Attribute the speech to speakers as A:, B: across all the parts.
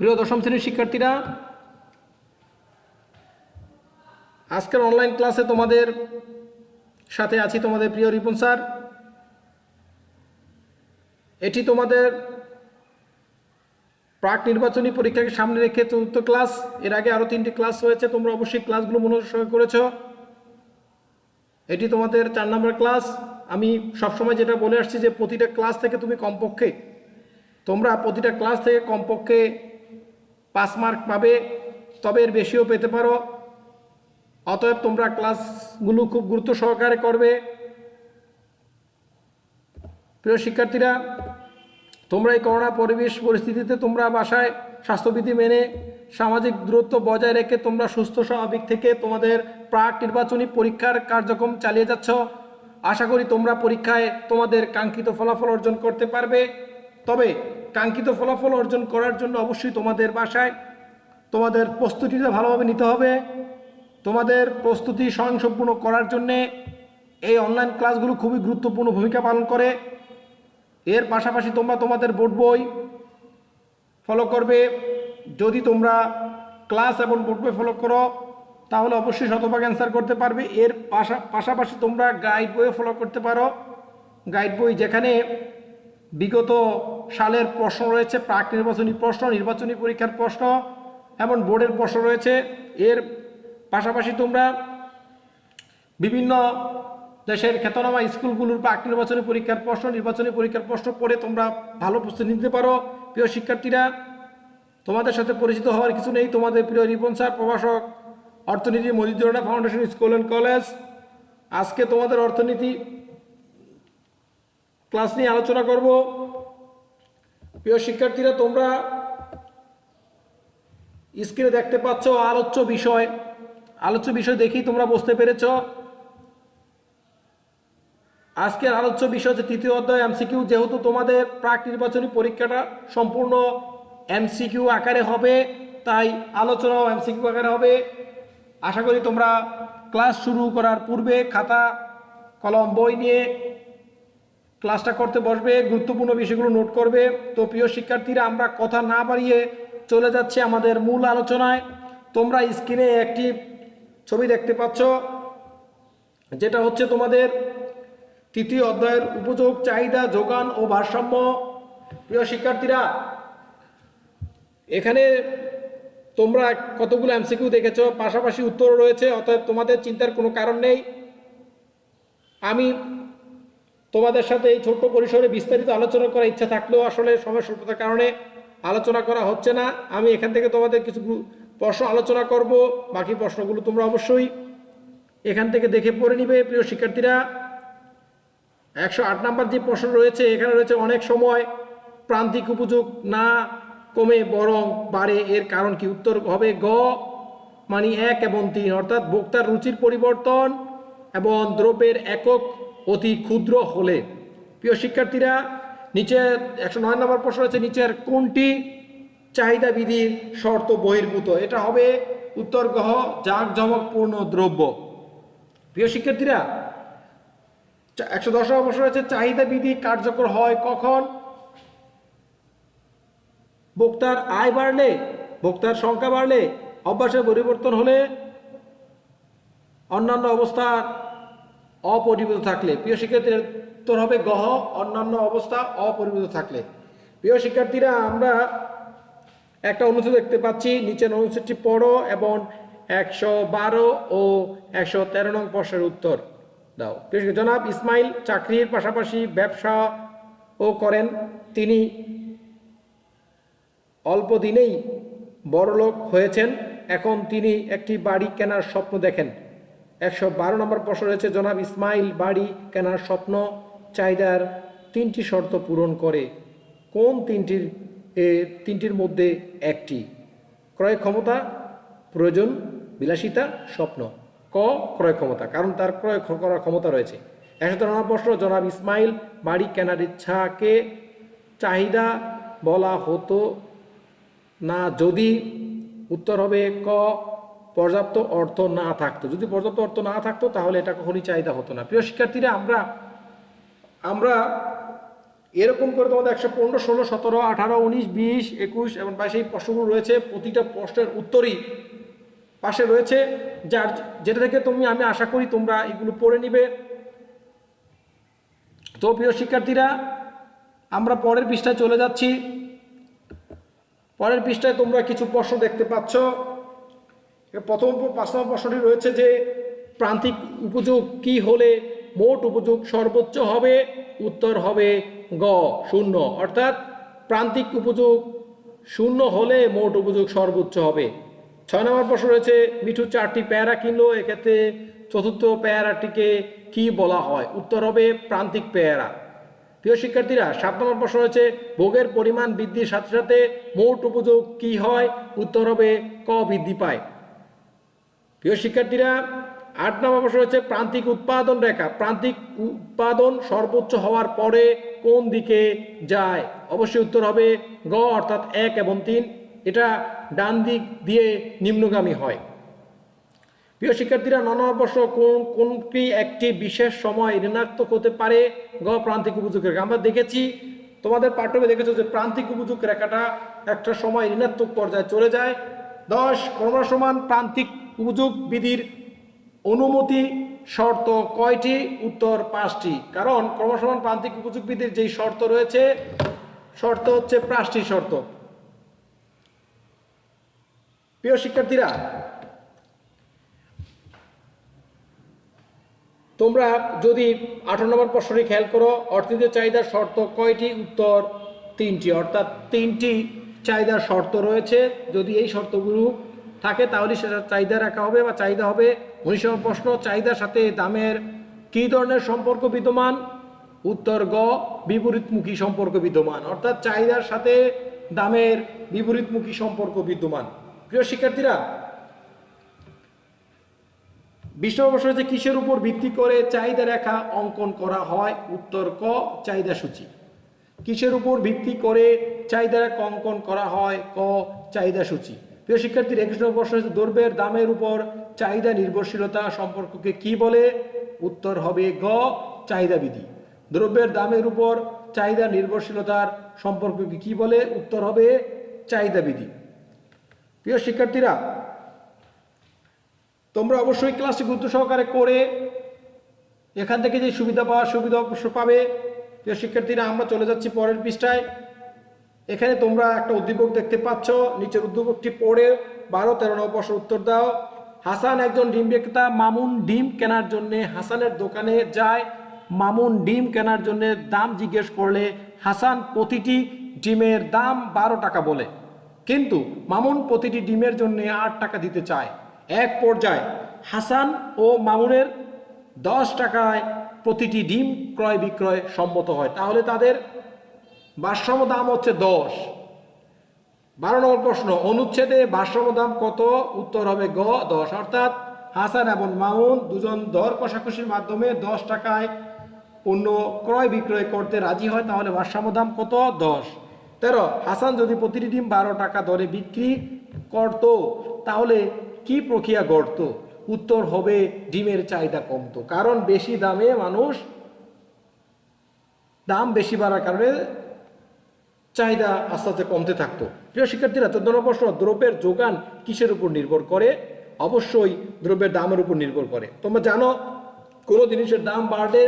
A: প্রিয় দশম শ্রেণির শিক্ষার্থীরা, আজকের অনলাইন ক্লাসে তোমাদের সাথে আছি তোমাদের প্রিয় রিপন স্যার। এটি তোমাদের প্রাক নির্বাচনী পরীক্ষাকে সামনে রেখে চতুর্থ ক্লাস এর আগে আরও তিনটি ক্লাস হয়েছে তোমরা অবশ্যই ক্লাসগুলো মনোযোগ করেছ। এটি তোমাদের চার নম্বর ক্লাস আমি সবসময় যেটা বলে আসছি যে প্রতিটা ক্লাস থেকে তুমি কমপক্ষে, তোমরা প্রতিটা ক্লাস থেকে কমপক্ষে পাস মার্ক পাবে, তবে এর বেশিও পেতে পারো। অতএব তোমরা ক্লাসগুলো খুব গুরুত্ব সহকারে করবে। প্রিয় শিক্ষার্থীরা, তোমরা এই করোনা পরিবেশ পরিস্থিতিতে তোমরা বাসায় স্বাস্থ্যবিধি মেনে সামাজিক দূরত্ব বজায় রেখে তোমরা সুস্থ, স্বাভাবিক থেকে তোমাদের প্রাক নির্বাচনী পরীক্ষার কার্যক্রম চালিয়ে যাচ্ছ। আশা করি তোমরা পরীক্ষায় তোমাদের কাঙ্ক্ষিত ফলাফল অর্জন করতে পারবে। তবে কাঙ্ক্ষিত ফলাফল অর্জন করার জন্য অবশ্যই তোমাদের বাসায় তোমাদের প্রস্তুতিটা ভালোভাবে নিতে হবে। তোমাদের প্রস্তুতি স্বয়ংসম্পূর্ণ করার জন্যে এই অনলাইন ক্লাসগুলো খুবই গুরুত্বপূর্ণ ভূমিকা পালন করে। এর পাশাপাশি তোমরা তোমাদের বোর্ড বই ফলো করবে। যদি তোমরা ক্লাস এবং বোর্ড বই ফলো করো, তাহলে অবশ্যই শতভাগ অ্যান্সার করতে পারবে। এর পাশা, পাশাপাশি তোমরা গাইড বইও ফলো করতে পারো। গাইড বই যেখানে বিগত সালের প্রশ্ন রয়েছে, প্রাক নির্বাচনী প্রশ্ন, নির্বাচনী পরীক্ষার প্রশ্ন এমন বোর্ডের প্রশ্ন রয়েছে। এর পাশাপাশি তোমরা বিভিন্ন দেশের খ্যাতনামা স্কুলগুলোর প্রাক নির্বাচনী পরীক্ষার প্রশ্ন, নির্বাচনী পরীক্ষার প্রশ্ন পড়ে তোমরা ভালো প্রস্তুতি নিতে পারো। প্রিয় শিক্ষার্থীরা, তোমাদের সাথে পরিচিত হওয়ার কিছু নেই। তোমাদের প্রিয় রিপন স্যার, প্রভাষক অর্থনীতি Majidurana foundation school and college আজকে তোমাদের অর্থনীতি ক্লাস নিয়ে আলোচনা করব। প্রিয় শিক্ষার্থীরা, তোমরা স্ক্রিনে দেখতে পাচ্ছ আলোচ্য বিষয়। আলোচ্য বিষয় দেখেই তোমরা বুঝতে পেরেছ। আজকের আলোচ্য বিষয় হচ্ছে তৃতীয় অধ্যায় এমসিকিউ। যেহেতু তোমাদের প্রাক নির্বাচনী পরীক্ষাটা সম্পূর্ণ এমসিকিউ আকারে হবে, তাই আলোচনাও এমসিকিউ আকারে হবে। আশা করি তোমরা ক্লাস শুরু করার পূর্বে খাতা, কলম, বই নিয়ে ক্লাসটা করতে বসবে, গুরুত্বপূর্ণ বিষয়গুলো নোট করবে। তো প্রিয় শিক্ষার্থীরা, আমরা কথা না বাড়িয়ে চলে যাচ্ছে আমাদের মূল আলোচনায়। তোমরা স্ক্রিনে একটি ছবি দেখতে পাচ্ছ, যেটা হচ্ছে তোমাদের তৃতীয় অধ্যায়ের উপযোগ, চাহিদা, যোগান ও ভারসাম্য। প্রিয় শিক্ষার্থীরা, এখানে তোমরা কতগুলো এমসিকিউ দেখেছ, পাশাপাশি উত্তর রয়েছে, অতএব তোমাদের চিন্তার কোনো কারণ নেই। আমি তোমাদের সাথে এই ছোট্ট পরিসরে বিস্তারিত আলোচনা করার ইচ্ছা থাকলেও আসলে সময় স্বল্পতার কারণে আলোচনা করা হচ্ছে না। আমি এখান থেকে তোমাদের কিছু প্রশ্ন আলোচনা করব। বাকি প্রশ্নগুলো তোমরা অবশ্যই এখান থেকে দেখে পড়ে নিবে, প্রিয় শিক্ষার্থীরা। একশো আট নাম্বার যে প্রশ্ন রয়েছে, এখানে রয়েছে অনেক সময় প্রান্তিক উপযোগ না কমে বরং বাড়ে, এর কারণ কি? উত্তর হবে গ মানে এক এবং তিন। অর্থাৎ ভোক্তার রুচির পরিবর্তন এবং দ্রব্যের একক অতি ক্ষুদ্র হলে। প্রিয় শিক্ষার্থীরা, নিচে একশো নয় নম্বর প্রশ্ন রয়েছে নিচের কোনটি চাহিদা বিধির শর্ত বহির্ভূত? এটা হবে উত্তর গ্রহ জাঁকজমকপূর্ণ দ্রব্য। প্রিয় শিক্ষার্থীরা একশো দশ নম্বর প্রশ্ন রয়েছে চাহিদা বিধি কার্যকর হয় কখন? ভোক্তার আয় বাড়লে, ভোক্তার সংখ্যা বাড়লে, অভ্যাসের পরিবর্তন হলে, অন্যান্য অবস্থার অপরিবর্তিত থাকলে। প্রিয় শিক্ষার্থীরা উত্তর হবে গহ অন্যান্য অবস্থা অপরিবর্তিত থাকলে। প্রিয় শিক্ষার্থীরা, আমরা একটা অনুচ্ছেদ দেখতে পাচ্ছি। নিচের অনুচ্ছেদটি পড়ো এবং একশো বারো ও একশো তেরো নং প্রশ্নের উত্তর দাও। জনাব ইসমাইল চাকরির পাশাপাশি ব্যবসাও করেন। তিনি অল্প দিনেই বড়লোক হয়েছেন। এখন তিনি একটি বাড়ি কেনার স্বপ্ন দেখেন। একশো বারো নম্বর প্রশ্ন রয়েছে, জনাব ইসমাইল বাড়ি কেনার স্বপ্ন, চাহিদার তিনটি শর্ত পূরণ করে। কোন তিনটির তিনটির মধ্যে একটি? ক্রয় ক্ষমতা, প্রয়োজন, বিলাসিতা, স্বপ্ন। ক, ক্রয় ক্ষমতা, কারণ তার ক্রয় করার ক্ষমতা রয়েছে। একশো তেরো নম্বর প্রশ্ন, জনাব ইসমাইল বাড়ি কেনার ইচ্ছাকে চাহিদা বলা হতো না, যদি উত্তর হবে ক পর্যাপ্ত অর্থ না থাকতো। যদি পর্যাপ্ত অর্থ না থাকতো, তাহলে এটা কখনই চাহিদা হতো না। প্রিয় শিক্ষার্থীরা, আমরা আমরা এরকম করে তোমাদের একশো পনেরো, ষোলো, সতেরো, আঠারো, উনিশ, বিশ, একুশ এবং বাইশ এই প্রশ্নগুলো রয়েছে। প্রতিটা প্রশ্নের উত্তরই পাশে রয়েছে। যার, যেটা থেকে তুমি, আমি আশা করি তোমরা এগুলো পড়ে নিবে। তো প্রিয় শিক্ষার্থীরা, আমরা পরের পৃষ্ঠায় চলে যাচ্ছি। পরের পৃষ্ঠায় তোমরা কিছু প্রশ্ন দেখতে পাচ্ছ। প্রথম পাঁচ নম্বর প্রশ্নটি রয়েছে যে প্রান্তিক উপযোগ কি হলে মোট উপযোগ সর্বোচ্চ হবে? উত্তর হবে গ, শূন্য। অর্থাৎ প্রান্তিক উপযোগ শূন্য হলে মোট উপযোগ সর্বোচ্চ হবে। ছয় নম্বর প্রশ্ন রয়েছে, মিঠু চারটি পেয়ারা কিনলো, এক্ষেত্রে চতুর্থ পেয়ারাটিকে কি বলা হয়? উত্তর হবে প্রান্তিক পেয়ারা। প্রিয় শিক্ষার্থীরা, সাত নম্বর প্রশ্ন হচ্ছে ভোগের পরিমাণ বৃদ্ধির সাথে সাথে মোট উপযোগ কি হয়? উত্তর হবে ক বৃদ্ধি পায়। প্রিয় শিক্ষার্থীরা, আট নম্বর প্রশ্ন হচ্ছে প্রান্তিক উৎপাদন রেখা। প্রান্তিক উৎপাদন সর্বোচ্চ হওয়ার পরে কোন দিকে যায়? অবশ্যই উত্তর হবে গ, অর্থাৎ এক এবং তিন। এটা ডান দিক দিয়ে নিম্নগামী হয়। প্রিয় শিক্ষার্থীরা নম্বর প্রশ্ন কোন, কোনটি একটি বিশেষ সময় ঋণাত্মক হতে পারে? গ, প্রান্তিক উপযোগ রেখা। আমরা দেখেছি, তোমাদের পাঠ্যবে দেখেছ যে প্রান্তিক উপযোগ রেখাটা একটা সময় ঋণাত্মক পর্যায়ে চলে যায়। দশ, ক্রমসমান প্রান্তিক উপযোগ বিধির অনুমতি শর্ত কয়টি? উত্তর পাঁচটি। কারণ ক্রমসমান প্রান্তিক উপযোগ বিধির যেই শর্ত রয়েছে, শর্ত হচ্ছে পাঁচটি শর্ত। প্রিয় শিক্ষার্থীরা, তোমরা যদি আঠারো নম্বর প্রশ্নটি খেয়াল করো অর্থনীতির চাহিদার শর্ত কয়টি? উত্তর তিনটি। অর্থাৎ তিনটি চাহিদার শর্ত রয়েছে। যদি এই শর্তগুলো থাকে, তাহলে সেটা চাহিদা রাখা হবে বা চাহিদা হবে। উনিশ প্রশ্ন, চাহিদার সাথে দামের কী ধরনের সম্পর্ক বিদ্যমান? উত্তর গ, বিপরীতমুখী সম্পর্ক বিদ্যমান। অর্থাৎ চাহিদার সাথে দামের বিপরীতমুখী সম্পর্ক বিদ্যমান। প্রিয় শিক্ষার্থীরা বিশ্ববর্ষ হচ্ছে কিসের উপর ভিত্তি করে চাহিদা রেখা অঙ্কন করা হয়? উত্তর ক, চাহিদা সূচি। কিসের উপর ভিত্তি করে চাহিদা রেখা অঙ্কন করা হয়? ক, চাহিদা সূচি। প্রিয় শিক্ষার্থীর একুশ নম্বর প্রশ্ন হচ্ছে দ্রব্যের দামের উপর চাহিদা নির্ভরশীলতা সম্পর্ককে কি বলে? উত্তর হবে গ, চাহিদা বিধি। দ্রব্যের দামের উপর চাহিদা নির্ভরশীলতার সম্পর্ককে কি বলে? উত্তর হবে চাহিদা বিধি। প্রিয় শিক্ষার্থীরা, তোমরা অবশ্যই ক্লাসটি গুরুত্ব সহকারে করে এখান থেকে যে সুবিধা পাওয়ার সুবিধা অবশ্য পাবে। প্রিয় শিক্ষার্থীরা, আমরা চলে যাচ্ছি পরের পৃষ্ঠায়। এখানে তোমরা একটা উদ্দীপক দেখতে পাচ্ছ। নিচের উদ্দীপকটি পড়ে বারো, তেরো নম্বর উত্তর দাও। হাসান একজন ডিম বিক্রেতা, মামুন ডিম কেনার জন্য হাসানের দোকানে যায়। মামুন ডিম কেনার জন্য দাম জিজ্ঞেস করলে, হাসান, প্রতিটি ডিমের দাম বারো টাকা বলে। কিন্তু মামুন প্রতিটি ডিমের জন্য আট টাকা দিতে চায়। এক পর্যায়ে হাসান ও মামুনের দশ টাকায় প্রতিটি ডিম ক্রয় বিক্রয় সম্মত হয়। তাহলে তাদের ভারসাম্য দাম হচ্ছে দশ। বারো নম্বর প্রশ্ন, অনুচ্ছেদে ভারসাম্য দাম কত? উত্তর হবে গ, দশ। অর্থাৎ হাসান এবং মামুন দুজন দর কষাকষির মাধ্যমে দশ টাকায় পণ্য ক্রয় বিক্রয় করতে রাজি হয়, তাহলে ভারসাম্য দাম কত? দশ। তেরো, হাসান যদি প্রতিটি ডিম বারো টাকা দরে বিক্রি করত, তাহলে কি প্রক্রিয়া গড়ত? উত্তর হবে ডিমের চাহিদা কমতো। কারণ বেশি দামে মানুষ দাম বেশি বাড়ার কারণে চাহিদা আস্তে আস্তে কমতে থাকতো। প্রিয় শিক্ষার্থীরা চোদ্দ প্রশ্ন, দ্রব্যের যোগান কিসের উপর নির্ভর করে? অবশ্যই দ্রব্যের দামের উপর নির্ভর করে। তোমরা জানো, কোনো জিনিসের দাম বাড়লে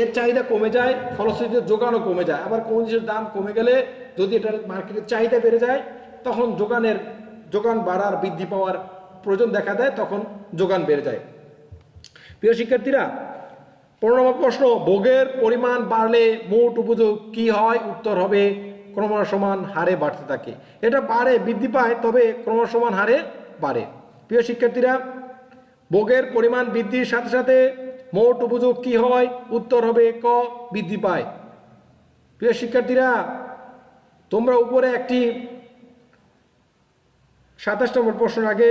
A: এর চাহিদা কমে যায়, ফলশ্রুতিতে যোগানও কমে যায়। আবার কোনো জিনিসের দাম কমে গেলে যদি এটার মার্কেটের চাহিদা বেড়ে যায়, তখন যোগানের, যোগান বাড়ার, বৃদ্ধি পাওয়ার প্রয়োজন দেখা দেয়, তখন যোগান বেড়ে যায়। প্রিয় শিক্ষার্থীরা পনেরো নম্বর প্রশ্ন, ভোগের পরিমাণ বাড়লে মোট উপযোগ কি হয়? উত্তর হবে ক্রমসমান হারে বাড়তে থাকে। এটা বাড়ে, বৃদ্ধি পায়, তবে ক্রমসমান হারে বাড়ে। প্রিয় শিক্ষার্থীরা, ভোগের পরিমাণ বৃদ্ধির সাথে সাথে মোট উপযোগ কি হয়? উত্তর হবে, ক, বৃদ্ধি পায়। প্রিয় শিক্ষার্থীরা, তোমরা উপরে একটি সাতাশ নম্বর প্রশ্ন আগে,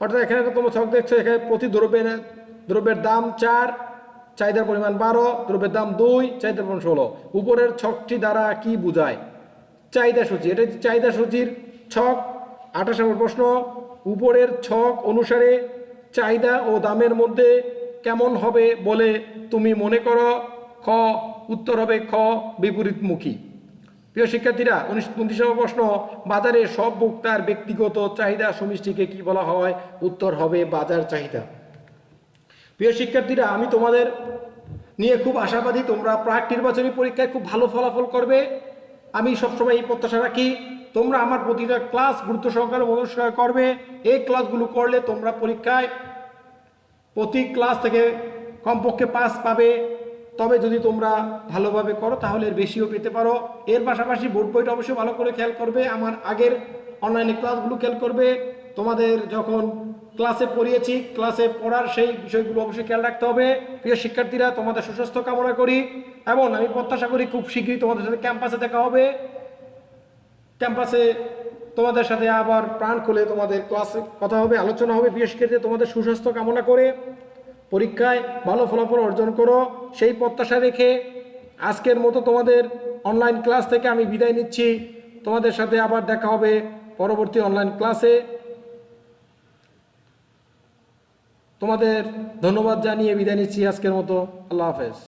A: অর্থাৎ এখানে তোমরা ছক দেখছ, এখানে প্রতি দ্রব্যের দ্রব্যের দাম চার চাহিদার পরিমাণ বারো, দ্রব্যের দাম দুই, চাহিদার পরিমাণ ষোলো। উপরের ছকটি দ্বারা কি বোঝায়? চাহিদা সূচি, এটা চাহিদা সূচির ছক। আঠাশ নম্বর প্রশ্ন, উপরের ছক অনুসারে চাহিদা ও দামের মধ্যে কেমন হবে বলে তুমি মনে করো? খ, উত্তর হবে খ, বিপরীতমুখী। প্রিয় শিক্ষার্থীরা, উনিশ নম্বর প্রশ্ন, বাজারে সব ভোক্তার ব্যক্তিগত চাহিদা সমষ্টিকে কি বলা হয়? উত্তর হবে বাজার চাহিদা। প্রিয় শিক্ষার্থীরা, আমি তোমাদের নিয়ে খুব আশাবাদী, তোমরা প্রাক নির্বাচনী পরীক্ষায় খুব ভালো ফলাফল করবে। আমি সবসময় এই প্রত্যাশা রাখি, তোমরা আমার প্রতিটা ক্লাস গুরুত্ব সহকারে অনুসরণ করবে। এই ক্লাসগুলো করলে তোমরা পরীক্ষায় প্রতি ক্লাস থেকে কমপক্ষে পাস পাবে। তবে যদি তোমরা ভালোভাবে করো, তাহলে এর বেশিও পেতে পারো। এর পাশাপাশি বোর্ড বইটা অবশ্যই ভালো করে খেয়াল করবে। আমার আগের অনলাইনে ক্লাসগুলো খেয়াল করবে। তোমাদের যখন ক্লাসে পড়িয়েছি, ক্লাসে পড়ার সেই বিষয়গুলো অবশ্যই খেয়াল রাখতে হবে। প্রিয় শিক্ষার্থীরা, তোমাদের সুস্বাস্থ্য কামনা করি এবং আমি প্রত্যাশা করি খুব শীঘ্রই তোমাদের সাথে ক্যাম্পাসে দেখা হবে। ক্যাম্পাসে তোমাদের সাথে আবার প্রাণ খুলে তোমাদের ক্লাসে কথা হবে, আলোচনা হবে। বিশেষ ক্ষেত্রে তোমাদের সুস্বাস্থ্য কামনা করে পরীক্ষায় ভালো ফলাফল অর্জন করো। সেই প্রত্যাশা রেখে আজকের মতো তোমাদের অনলাইন ক্লাস থেকে আমি বিদায় নিচ্ছি। তোমাদের সাথে আবার দেখা হবে পরবর্তী অনলাইন ক্লাসে তোমাদের ধন্যবাদ জানিয়ে বিদায় নিচ্ছি আজকের মতো। আল্লাহ হাফেজ।